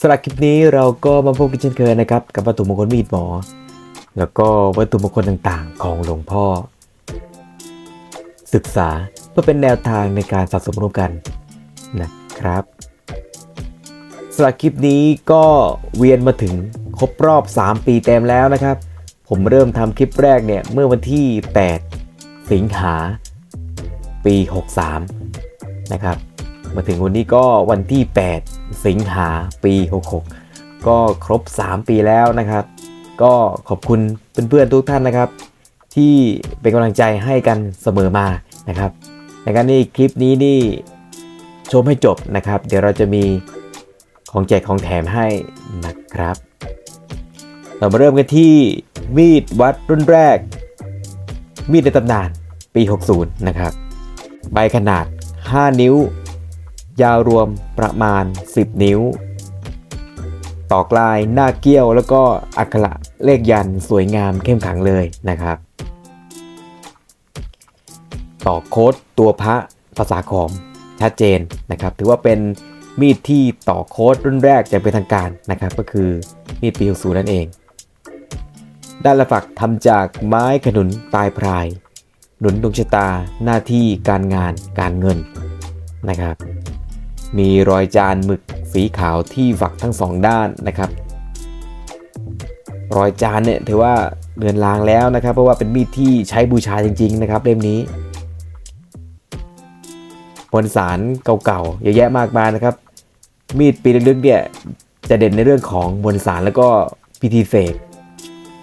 สำหรับคลิปนี้เราก็มาพบกันเช่นเคยนะครับ กับวัตถุมงคลมีดหมอ แล้วก็วัตถุมงคลต่างๆ ของหลวงพ่อ ศึกษาเพื่อเป็นแนวทางในการสะสมร่วมกันนะครับสำหรับคลิปนี้ก็เวียนมาถึงครบรอบ 3 ปีเต็มแล้วนะครับ ผมเริ่มทำคลิปแรกเนี่ยเมื่อวันที่ 8 สิงหา ปี 63 นะครับ มาถึงวันนี้ก็วันที่ 8 สิงหาปี 66 ก็ครบ 3 ปีแล้วนะครับ ก็ขอบคุณเพื่อนๆทุกท่านนะครับ ที่เป็นกำลังใจให้กันเสมอมานะครับในการนี้คลิปนี้นี่ชมให้จบนะครับ เดี๋ยวเราจะมีของแจกของแถมให้นะครับ เรามาเริ่มกันที่มีดวัดรุ่นแรก มีดในตำนานปี 60 นะครับ ใบขนาด 5 นิ้ว ยาวรวมประมาณ 10 นิ้วต่อกลายหน้าเกี้ยวแล้วก็อักขระเลขยันสวยงามเข้มขังเลยนะครับต่อโค้ดตัวพระภาษาขอมชัดเจนนะครับ ถือว่าเป็นมีดที่ต่อโค้ดรุ่นแรกจะเป็นทางการนะครับ ก็คือมีดปี60นั่นเอง ด้านละฝักทำจากไม้ขนุนตายพราย หนุนดวงชะตาหน้าที่การงานการเงินนะครับ มีรอยจานหมึกสีขาวที่ฝักทั้งสองด้านนะครับ รอยจานเนี่ยถือว่าเดือนลางแล้วนะครับ เพราะว่าเป็นมีดที่ใช้บูชาจริง ๆ นะครับเล่มนี้มวลสารเก่าๆเยอะแยะมากมายนะครับ มีดปีลึกๆเนี่ยจะเด่นในเรื่องของมวลสารแล้วก็พิธีเสก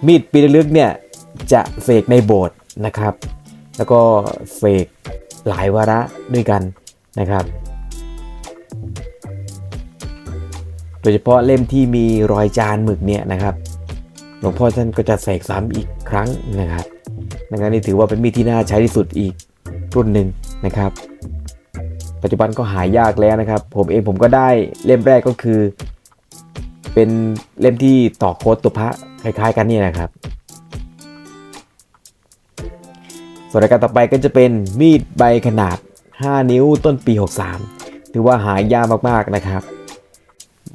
มีดปีลึกเนี่ยจะเสกในโบสถ์นะครับ แล้วก็เสกหลายวาระด้วยกันนะครับ โดยเฉพาะเล่มที่มีรอยจานหมึกเนี่ยนะครับหลวงพ่อท่านก็จะเสกซ้ำอีกครั้งนะครับดังนั้นนี่ถือว่าเป็นมีดที่น่าใช้ที่สุดอีกรุ่นหนึ่งนะครับ ปัจจุบันก็หายากแล้วนะครับ ผมเองผมก็ได้เล่มแรกก็คือ เป็นเล่มที่ต่อโค้ดตัวพระคล้ายๆ กันเนี่ยนะครับส่วนรายการต่อไปก็จะเป็นมีดใบขนาด 5 นิ้วต้นปี 63 ถือว่าหายากมากๆนะครับ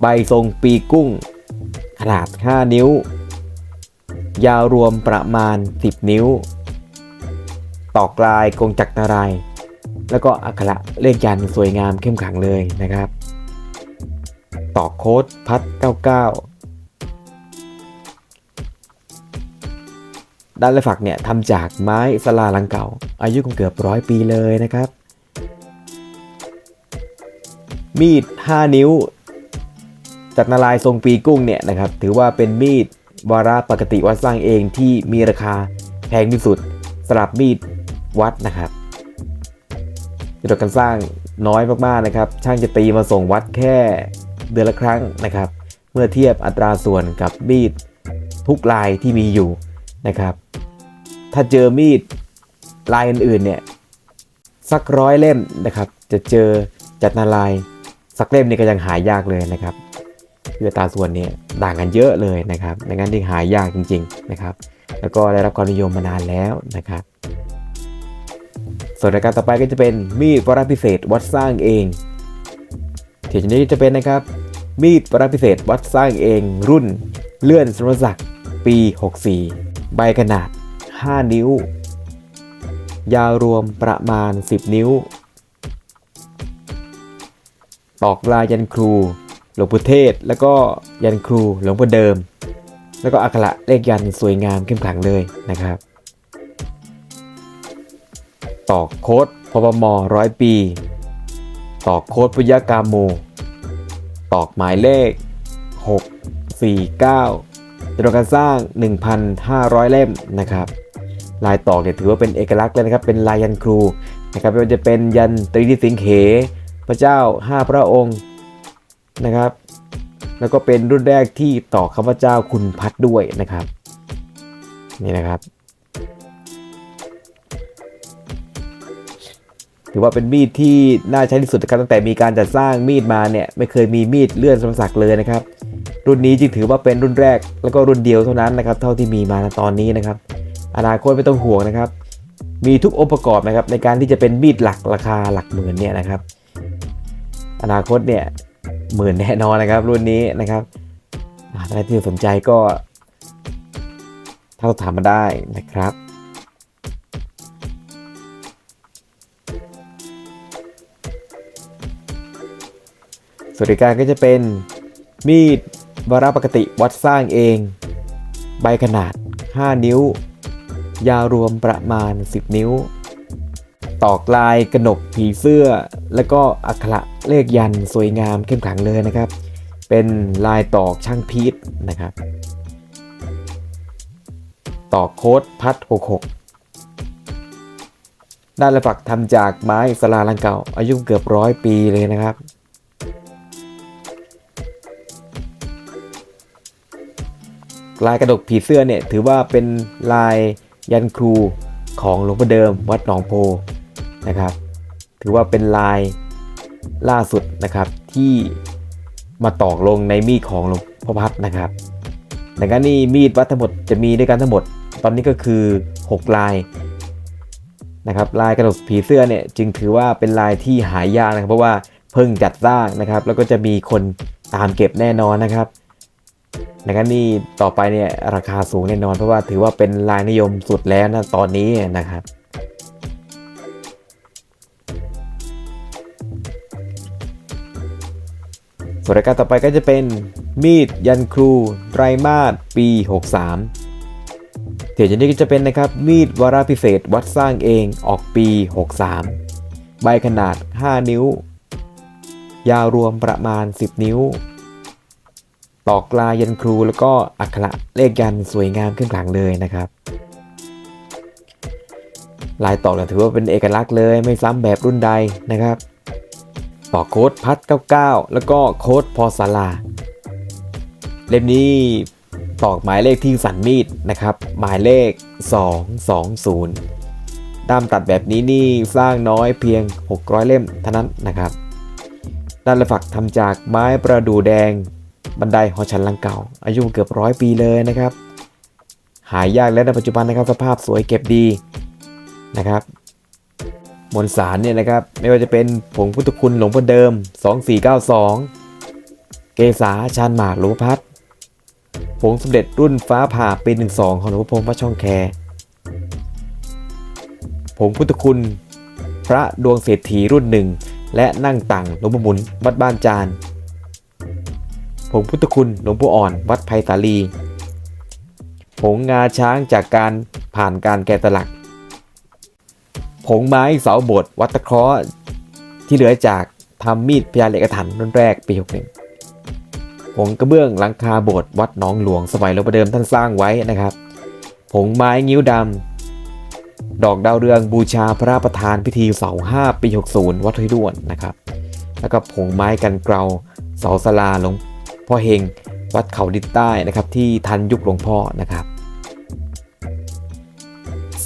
ใบทรงปีกุ้ง ขนาด 5 นิ้ว ยาวรวมประมาณ 10 นิ้วต่อกลายกงจักรนาราย แล้วก็อักขระเลขยันสวยงามเข้มขังเลยนะครับต่อโค้ดพัด 99 ด้านละฝักเนี่ยทำจากไม้สลาลังเก่า อายุคงเกือบร้อยปีเลยนะครับมีด 5 นิ้ว จัดนารายทรงปีกุ้งเนี่ยนะครับถือว่าเป็นมีดวาระปกติวัดสร้างเองที่มีราคาแพงที่สุดสำหรับมีดวัดนะครับจำนวนการสร้างน้อยมากๆนะครับ ช่างจะตีมาส่งวัดแค่เดือนละครั้งนะครับ เมื่อเทียบอัตราส่วนกับมีดทุกลายที่มีอยู่นะครับ ถ้าเจอมีดลายอื่นๆเนี่ยสักร้อยเล่มนะครับ จะเจอจัดนารายสักเล่มนี่ก็ยังหายากเลยนะครับ คืออัตราส่วนเนี่ยต่างกันเยอะเลยนะครับในงั้นที่หายากจริงๆนะครับ แล้วก็ได้รับความนิยมมานานแล้วนะครับ ส่วนรายการต่อไปก็จะเป็นมีดวระพิเศษวัดสร้างเองทีนี้จะเป็นนะครับ มีดวระพิเศษวัดสร้างเอง รุ่นเลื่อนสมรศักดิ์ปี 64 ใบขนาด 5 นิ้ว ยาวรวมประมาณ 10 นิ้ว ตอกลายยันครู หลวงปู่เทศ แล้วก็ยันครูหลวงปู่เดิม แล้วก็อักขระเลขยันสวยงามเข้มขลังเลยนะครับตอกโค้ดพปมร้อยปีตอกโค้ดพุยากาโมตอกหมายเลข 6 4 9จำนวนการสร้าง 1,500 เล่มนะครับ ลายตอกเนี่ยถือว่าเป็นเอกลักษณ์เลยนะครับ เป็นลายยันครูนะครับไม่ว่าจะเป็นยันตรีดิสิงเหพระเจ้า 5 พระองค์ นะครับ แล้วก็เป็นรุ่นแรกที่ต่อข้าพเจ้าคุณพัดด้วยนะครับ นี่นะครับ ถือว่าเป็นมีดที่น่าใช้ที่สุดนะครับตั้งแต่มีการจัดสร้างมีดมาเนี่ยไม่เคยมีมีดเลื่อนสมศักดิ์เลยนะครับ รุ่นนี้จึงถือว่าเป็นรุ่นแรกแล้วก็รุ่นเดียวเท่านั้นนะครับ เท่าที่มีมาตอนนี้นะครับ อนาคตไม่ต้องห่วงนะครับมีทุกองค์ประกอบนะครับในการที่จะเป็นมีดหลักราคาหลักหมื่นเนี่ยนะครับ อนาคตเนี่ย หมื่นแน่นอนนะครับ รุ่นนี้นะครับอ่าถ้าใครที่สนใจก็ถ้าถามมาได้นะครับสวนอีกการก็จะเป็นมีดวาระปกติวัดสร้างเอง ใบขนาด 5 นิ้ว ยาวรวมประมาณ 10 นิ้ว ตอกลายกระหนกผีเสื้อ แล้วก็อักขระเลขยันสวยงามเข้มขลังเลยนะครับ เป็นลายตอกช่างพีชนะครับ ตอกโค้ดพัด66ด้านละฝักทำจากไม้สลาลังเก่า อายุเกือบร้อยปีเลยนะครับ ลายกระดกผีเสื้อเนี่ย ถือว่าเป็นลายยันครูของหลวงพ่อเดิมวัดหนองโพ นะครับ ถือว่าเป็นลายล่าสุดนะครับที่มาตอกลงในมีดของหลวงพ่อพัดนะครับดังนั้นนี่มีดวัดทั้งหมดจะมีด้วยกันทั้งหมด ตอนนี้ก็คือ 6 ลายนะครับลายกระดกผีเสื้อเนี่ยจึงถือว่าเป็นลายที่หายากนะครับเพราะว่าเพิ่งจัดสร้างนะครับ แล้วก็จะมีคนตามเก็บแน่นอนนะครับดังนั้นนี่ต่อไปเนี่ยราคาสูงแน่นอน เพราะว่าถือว่าเป็นลายนิยมสุดแล้วนะตอนนี้นะครับ ส่วนรายการต่อไปก็จะเป็นมีดยันครูไตรมาสปี 63เดี๋ยวนี้ก็จะเป็นนะครับมีดวาระพิเศษวัดสร้างเองออกปี 63 ใบขนาด 5 นิ้ว ยาวรวมประมาณ 10 นิ้ว ตอกลายยันครูแล้วก็อักขระเลขยันสวยงามขึ้นขลังเลยนะครับ ลายตอกถือว่าเป็นเอกลักษณ์เลยไม่ซ้ำแบบรุ่นใดนะครับ ตอกโค้ดพัด99 แล้วก็โค้ดพอสาลา เล่มนี้ตอกหมายเลขที่สันมีดนะครับ หมายเลข 220ด้ามตัดแบบนี้นี่สร้างน้อยเพียง 600 เล่มเท่านั้นนะครับด้านละฝักทำจากไม้ประดู่แดงบันไดหอฉันลังเก่า อายุเกือบร้อยปีเลยนะครับ หายากและในปัจจุบันนะครับสภาพสวยเก็บดีนะครับ มวลสารเนี่ยนะครับ ไม่ว่าจะเป็นผงพุทธคุณหลวงพ่อเดิม 2492 เกษาชานหมากหลวงพัดผงสมเด็จรุ่นฟ้าผ่าปี 12 ของหลวงพ่อพรหมวัดช่องแคผงพุทธคุณ พระดวงเศรษฐีรุ่นหนึ่งและนั่งตังหลวงพ่อหมุนวัดบ้านจานผงพุทธคุณหลวงปู่อ่อนวัดไผ่สาลี ผงงาช้างจากการผ่านการแกะสลัก ผงไม้เสาโบสถ์วัดตะเคราะห์ที่เหลือจากทำมีดพยาเหล็กถันรุ่นแรกปี61ผผงกระเบื้องหลังคาโบสถ์วัดหนองหลวงสมัยหลวงประเดิมท่านสร้างไว้นะครับ ผงไม้งิ้วดำดอกดาวเรืองบูชาพระประธานพิธีเสาห้าปี60วัดห้วยด้วนนะครับ แล้วก็ผงไม้กันเกลาเสาสลาหลวงพ่อเฮงวัดเขาดินใต้นะครับ ที่ทันยุคหลวงพ่อนะครับ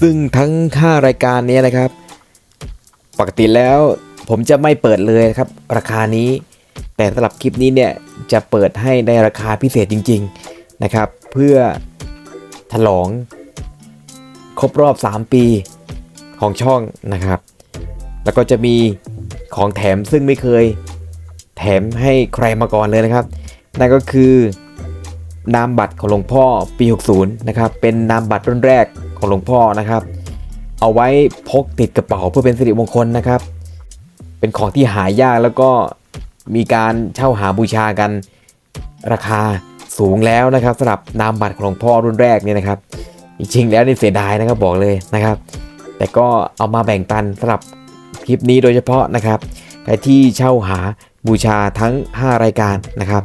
ซึ่งทั้ง 5 รายการนี้นะครับ ปกติแล้วผมจะไม่เปิดเลยครับ ราคานี้ แต่สำหรับคลิปนี้เนี่ยจะเปิดให้ในราคาพิเศษจริง ๆนะครับ เพื่อฉลองครบรอบ 3 ปีของช่องนะครับ แล้วก็จะมีของแถมซึ่งไม่เคยแถมให้ใครมาก่อนเลยนะครับ นั่นก็คือนามบัตรของหลวงพ่อปี 60 นะครับ เป็นนามบัตรรุ่นแรก ของหลวงพ่อนะครับ เอาไว้พกติดกระเป๋าเพื่อเป็นสิริมงคลนะครับ เป็นของที่หายากแล้วก็มีการเช่าหาบูชากันราคาสูงแล้วนะครับสำหรับนามบัตรของหลวงพ่อรุ่นแรกเนี่ยนะครับ จริงๆแล้วนี่เสียดายนะครับบอกเลยนะครับ แต่ก็เอามาแบ่งปันสำหรับคลิปนี้โดยเฉพาะนะครับใครที่เช่าหาบูชาทั้ง 5 รายการนะครับ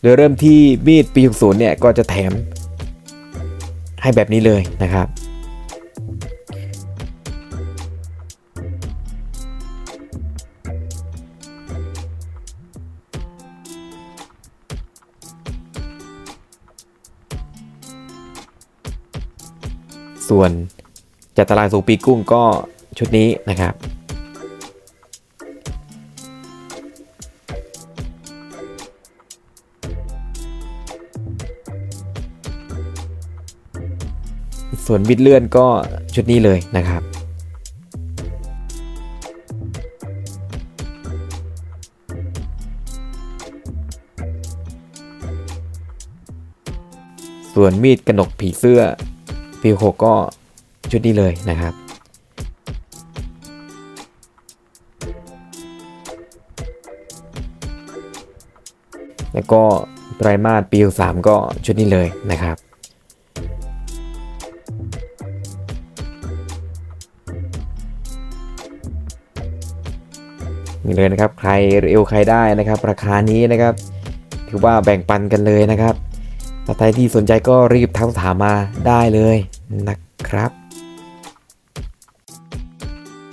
โดยเริ่มที่มีดปี60เนี่ยก็จะแถม ให้แบบนี้เลยนะครับ ส่วนจัดตารางสูงปีกุ้งก็ชุดนี้นะครับ ส่วนบิดเลื่อนก็ชุดนี้เลยนะครับส่วนมีดกระหนกผีเสื้อปีหกก็ชุดนี้เลยนะครับ แล้วก็ไตรมาสปีสามก็ชุดนี้เลยนะครับ นี่เลยนะครับ ใครเอวใครได้นะครับ ราคานี้นะครับ ถือว่าแบ่งปันกันเลยนะครับถ้าใครที่สนใจก็รีบทักถามมาได้เลยนะครับ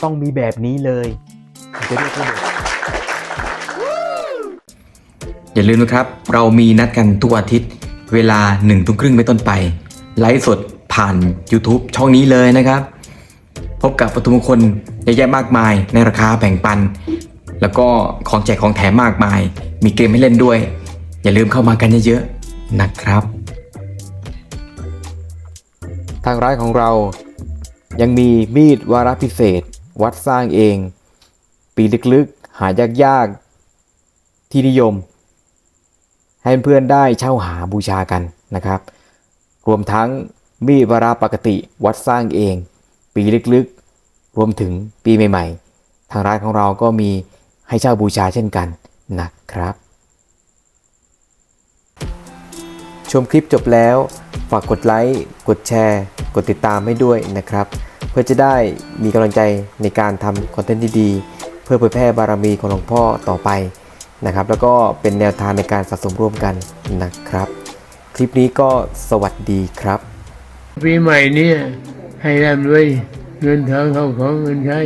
ต้องมีแบบนี้เลยจะได้เข้าอย่าลืมนะครับ เรามีนัดกันทุกอาทิตย์ เวลา1นึ่ทุ่มครึ่งไปนต้นไป ไลฟ์สดผ่าน YouTube ช่องนี้เลยนะครับ พบกับวัตถุมงคลเยอะแยะมากมายในราคาแบ่งปัน แล้วก็ของแจกของแถมมากมาย มีเกมให้เล่นด้วย อย่าลืมเข้ามากันเยอะๆนะครับ ทางร้านของเรายังมีมีดวาระพิเศษ วัดสร้างเอง ปีลึกๆ หายากๆ ที่นิยม ให้เพื่อนได้เช่าหาบูชากันนะครับ รวมทั้งมีดวาระปกติวัดสร้างเอง ปีลึกๆ รวมถึงปีใหม่ ๆ ทางร้านของเราก็มี ให้เช่าบูชาเช่นกันนะครับ ชมคลิปจบแล้ว ฝากกดไลค์กดแชร์ กดติดตามให้ด้วยนะครับ เพื่อจะได้มีกำลังใจในการทำคอนเทนต์ดีๆ เพื่อเผยแพร่บารมีของหลวงพ่อต่อไปนะครับ แล้วก็เป็นแนวทางในการสะสมร่วมกันนะครับ คลิปนี้ก็สวัสดีครับปีใหม่เนี่ยให้ร่ำรวยเงินทองเข้าของเงินใช้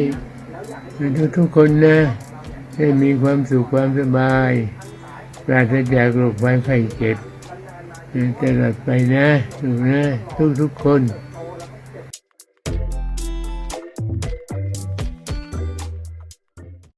ทุกทุกๆคนนะ ให้มีความสุขความสบายปราศจากโรคภัยไข้เจ็บตลอดไปนะถูกนะทุกทุกคน